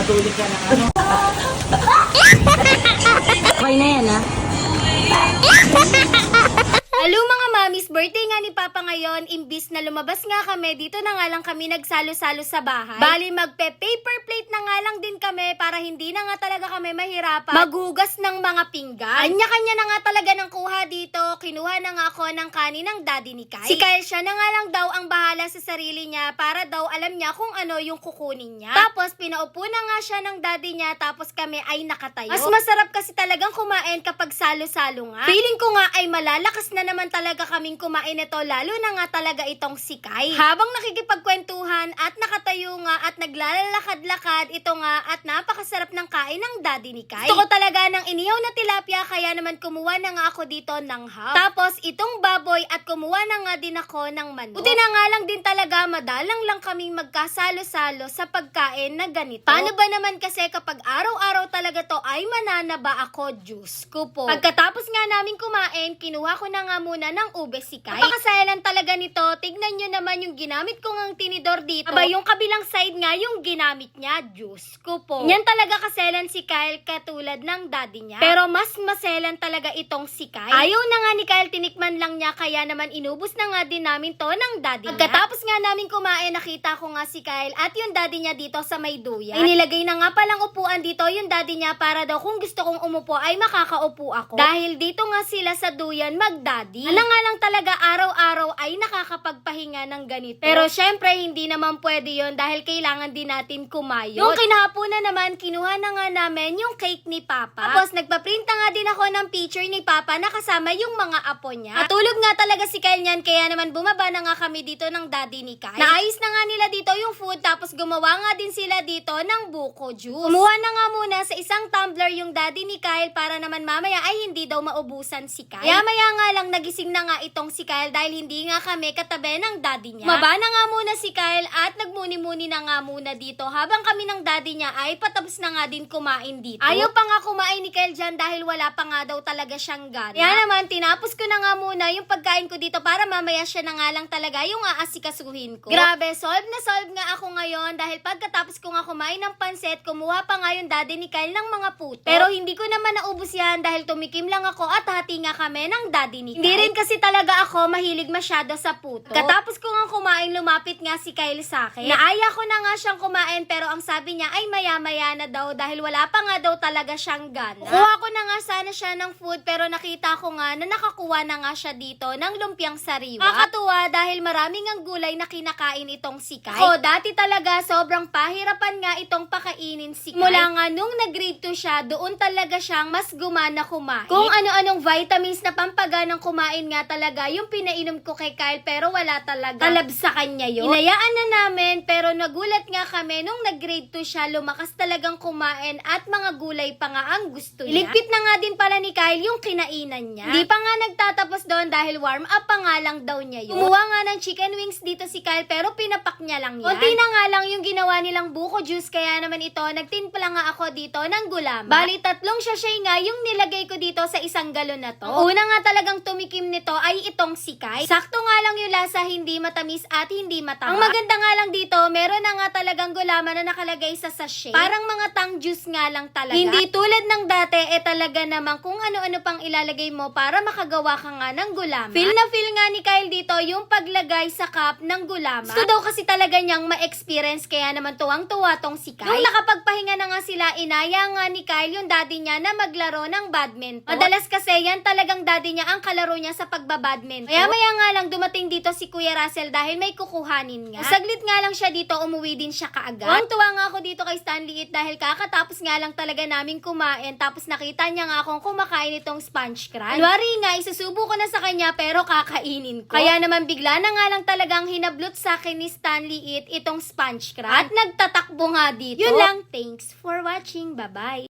Matulog ka ng ano. Okay na yan, ha? Hello mamis, birthday nga ni Papa ngayon, imbis na lumabas nga kami, dito na nga lang kami nagsalo-salo sa bahay. Bali magpe-paper plate na nga lang din kami para hindi na nga talaga kami mahirapan maghugas ng mga pinggan. Anya-kanya na nga talaga ng kuha dito, kinuha na nga ako ng kanin ng daddy ni Kai. Si Kyle siya na nga lang daw ang bahala sa sarili niya para daw alam niya kung ano yung kukunin niya. Tapos pinaupo na nga siya ng daddy niya tapos kami ay nakatayo. Mas masarap kasi talagang kumain kapag salo-salo nga. Feeling ko nga ay malalakas na naman talaga kaming kumain ito lalo na nga talaga itong si Kai. Habang nakikipagkwentuhan at nakatayo nga at naglalakad-lakad ito nga at napakasarap ng kain ng daddy ni Kai. Gusto ko talaga ng inihaw na tilapia kaya naman kumuha na nga ako dito ng hub. Tapos itong baboy at kumuha na nga din ako ng manok. Buti na nga lang din talaga madalang lang kaming magkasalo-salo sa pagkain na ganito. Paano ba naman kasi kapag araw-araw talaga to ay mananaba ako juice ko po. Pagkatapos nga namin kumain, kinuha ko na nga muna ng ube si Kai. Napakasayalan talaga nito. Tignan nyo naman yung ginamit ko ngang tinidor dito. Aba, yung kabilang side nga yung ginamit niya, juice ko po. Yan talaga kaselan si Kyle katulad ng daddy niya. Pero mas maselan talaga itong si Kyle. Ayaw na nga ni Kyle, tinikman lang niya kaya naman inubos na nga din namin to ng daddy niya. Pagkatapos nga namin kumain, nakita ko nga si Kyle at yung daddy niya dito sa may duyan. Inilagay na nga palang upuan dito yung daddy niya para daw kung gusto kong umupo ay makakaupo ako. Dahil dito nga sila sa duyan magdaddy. Alam nga lang talaga araw-araw ay nakakapagpahinga ng ganito. Pero syempre hindi naman pwede yon dahil kailangan din natin kumayo. Yung kinahaponan naman, kinuha na nga namin yung cake ni Papa. Tapos nagpa-print na nga din ako ng picture ni Papa na kasama yung mga apo niya. Natulog nga talaga si Kyle niyan kaya naman bumaba na nga kami dito ng daddy ni Kyle. Naayos na nga nila dito yung food tapos gumawa nga din sila dito ng buko juice. Kumuha na nga muna sa isang tumbler yung daddy ni Kyle para naman mamaya ay hindi daw maubusan si Kyle. Kaya maya nga lang nagising na nga itong si Kyle dahil hindi nga kami katabi ng daddy niya. Maba na nga muna si Kyle at nagmuni-muni na nga muna dito habang kami ng daddy niya ay patapos na nga din kumain dito. Ayaw pa nga kumain ni Kyle dyan dahil wala pa nga daw talaga siyang gana. Kaya naman tinapos ko na nga muna yung pagkain ko dito para mamaya siya na nga lang talaga yung aasikasuhin ko. Grabe, solve na solve nga ako ngayon dahil pagkatapos ko nga kumain ng pansit, kumuha pa nga yung daddy ni Kyle ng mga puto. Pero hindi ko naman naubos yan dahil tumikim lang ako at hati nga kami ng daddy ni Kyle. Hindi rin kasi talaga ako mahilig masyado sa puto. Katapos ko nga kumain, lumapit nga si Kyle sa akin. Naaya ko na nga siyang kumain pero ang sabi niya ay maya-maya na daw dahil wala pa nga daw talaga siyang gana. Kuha ko na nga sana siya ng food pero nakita ko nga na nakakuha na nga siya dito ng lumpiang sariwa. Nakakatuwa dahil maraming ang gulay na kinakain itong si Kyle. Ako, dati talaga sobrang pahirapan nga itong pakainin si Kyle. Mula nga nung nag-grade 2 siya, doon talaga siyang mas gumana kumain. Kung ano-anong vitamins na pampaganang kumain nga talaga yung pinainom ko kay Kyle pero wala talaga talab sa kanya yun. Inayaan na namin pero nagulat nga kami nung nag-grade 2 siya, lumakas talagang kumain at mga gulay pa nga ang gusto niya. Iligpit na nga din pala ni Kyle yung kinainan niya. Hindi pa nga nagtatapos doon dahil warm up pa nga lang daw niya yun. Kumuha nga ng chicken wings dito si Kyle pero pinapak niya lang yan. Kunti na nga lang yung ginawa nilang buko juice kaya naman ito nagtimpla nga ako dito ng gulaman. Bali tatlong sachet nga yung nilagay ko dito sa isang galon na to. Ang una nga talagang tumikim nito ay itong si Kyle. Sakto nga lang yung lasa, hindi matamis at hindi mataba. Ang maganda nga lang dito, meron na nga talagang gulaman na nakalagay sa sachet. Parang mga tang juice nga lang talaga. Hindi tulad ng dati, eh talaga naman kung ano-ano pang ilalagay mo para makagawa ka nga ng gulaman. Feel na feel nga ni Kyle dito yung paglagay sa cup ng gulaman. Gusto daw kasi talaga niyang ma-experience kaya naman tuwang-tuwa tong si Kyle. Nung nakapagpahinga na nga sila, inaya nga ni Kyle yung daddy niya na maglaro ng badminton. Madalas kasi yan talagang daddy niya ang kalaro niya sa pagbabadminton. Kaya maya nga lang dumating dito si Kuya Russell dahil may kukuhanin nga. Saglit nga lang siya dito, umuwi din siya kaagad. Ang tuwa nga ako dito kay Stanley It dahil kakatapos nga lang talaga namin kumain tapos nakita niya nga akong kumakain itong sponge crunch. Kunwari nga, isusubo ko na sa kanya pero kakainin ko. Kaya naman bigla na nga lang talagang hinablot sa akin ni Stanley It itong sponge crunch. At nagtatakbo nga dito. Yun lang, thanks for watching. Bye-bye.